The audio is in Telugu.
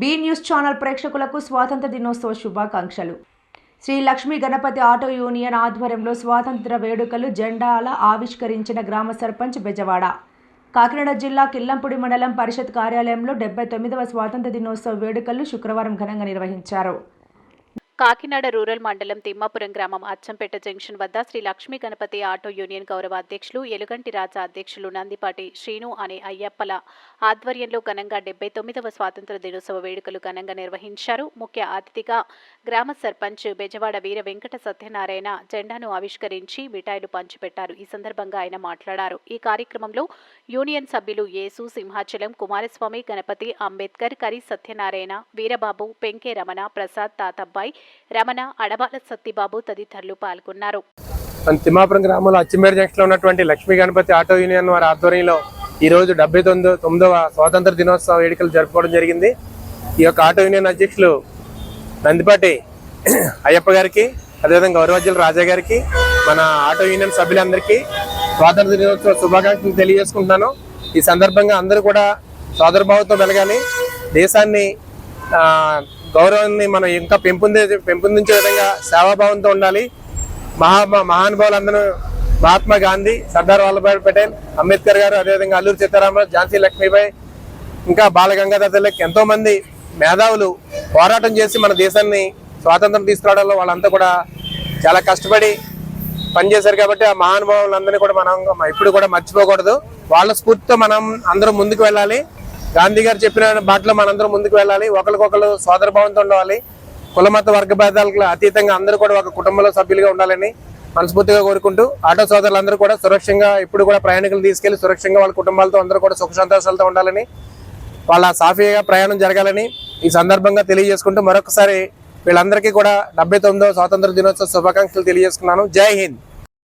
బీ న్యూస్ ఛానల్ ప్రేక్షకులకు స్వాతంత్ర దినోత్సవ శుభాకాంక్షలు. శ్రీ లక్ష్మీ గణపతి ఆటో యూనియన్ ఆధ్వర్యంలో స్వాతంత్ర వేడుకలు జెండాల ఆవిష్కరించిన గ్రామ సర్పంచ్ బెజవాడ. కాకినాడ జిల్లా కిల్లంపూడి మండలం పరిషత్ కార్యాలయంలో డెబ్బై తొమ్మిదవ స్వాతంత్ర దినోత్సవ వేడుకలు శుక్రవారం ఘనంగా నిర్వహించారు. కాకినాడ రూరల్ మండలం తిమ్మాపురం గ్రామం అచ్చంపేట జంక్షన్ వద్ద శ్రీ లక్ష్మీ గణపతి ఆటో యూనియన్ గౌరవ అధ్యక్షులు ఎలుగంటి రాజా అధ్యక్షులు నందిపాటి శ్రీను అనే అయ్యప్పల ఆధ్వర్యంలో ఘనంగా డెబ్బై తొమ్మిదవ స్వాతంత్ర దినోత్సవ వేడుకలు ఘనంగా నిర్వహించారు. ముఖ్య అతిథిగా గ్రామ సర్పంచ్ బెజవాడ వీర వెంకట సత్యనారాయణ జెండాను ఆవిష్కరించి మిఠాయిలు పంచిపెట్టారు. ఈ సందర్భంగా ఆయన మాట్లాడారు. ఈ కార్యక్రమంలో యూనియన్ సభ్యులు యేసు సింహాచలం కుమారస్వామి గణపతి అంబేద్కర్ కరి సత్యనారాయణ వీరబాబు పెంకే రమణ ప్రసాద్ తాతబ్బాయి రమణ అడబాల సత్తిబాబు తదితరులు పాల్గొన్నారు. తిమ్మాపురం గ్రామంలో అచ్చిమేర జంక్షన్లో ఉన్నటువంటి లక్ష్మీ గణపతి ఆటో యూనియన్ వారి ఆధ్వర్యంలో ఈ రోజు డెబ్బై తొమ్మిది తొమ్మిదవ స్వాతంత్ర దినోత్సవ వేడుకలు జరుపుకోవడం జరిగింది. ఈ యొక్క ఆటో యూనియన్ అధ్యక్షులు నందిపాటి అయ్యప్ప గారికి అదేవిధంగా గౌరవజ్యులు రాజా గారికి మన ఆటో యూనియన్ సభ్యులందరికీ స్వాతంత్ర దినోత్సవ శుభాకాంక్షలు తెలియజేసుకుంటున్నాను. ఈ సందర్భంగా అందరూ కూడా సోదరభావంతో వెలగాలి. దేశాన్ని గౌరవాన్ని మనం ఇంకా పెంపొందే పెంపొందించే విధంగా సేవాభావంతో ఉండాలి. మహా మహానుభావులందరూ మహాత్మా గాంధీ సర్దార్ వల్లభాయ్ పటేల్ అంబేద్కర్ గారు అదేవిధంగా అల్లూరి సీతారామరాజు ఝాన్సీ లక్ష్మీబాయి ఇంకా బాలగంగాధర్ తిలక్ ఎంతో మంది మేధావులు పోరాటం చేసి మన దేశాన్ని స్వాతంత్రం తీసుకురావడంలో వాళ్ళంతా కూడా చాలా కష్టపడి పనిచేశారు కాబట్టి ఆ మహానుభావులందరినీ కూడా మనం ఇప్పుడు కూడా మర్చిపోకూడదు. వాళ్ళ స్ఫూర్తితో మనం అందరం ముందుకు వెళ్ళాలి. గాంధీ గారు చెప్పిన బాటలో మనందరం ముందుకు వెళ్ళాలి. ఒకరికొకరు సోదరభావంతో ఉండాలి. కులమత వర్గ భేదాలకు అతీతంగా అందరూ కూడా ఒక కుటుంబంలో సభ్యులుగా ఉండాలని మనస్ఫూర్తిగా కోరుకుంటూ ఆటో సోదరులందరూ కూడా సురక్షంగా ఇప్పుడు కూడా ప్రయాణికులు తీసుకెళ్ళి సురక్షంగా వాళ్ళ కుటుంబాలతో అందరూ కూడా సుఖ సంతోషాలతో ఉండాలని వాళ్ళ సాఫీగా ప్రయాణం జరగాలని ఈ సందర్భంగా తెలియజేసుకుంటూ మరొకసారి వీళ్ళందరికీ కూడా డెబ్బై తొమ్మిదవ స్వాతంత్ర దినోత్సవ శుభాకాంక్షలు తెలియజేసుకున్నాను. జై హింద్.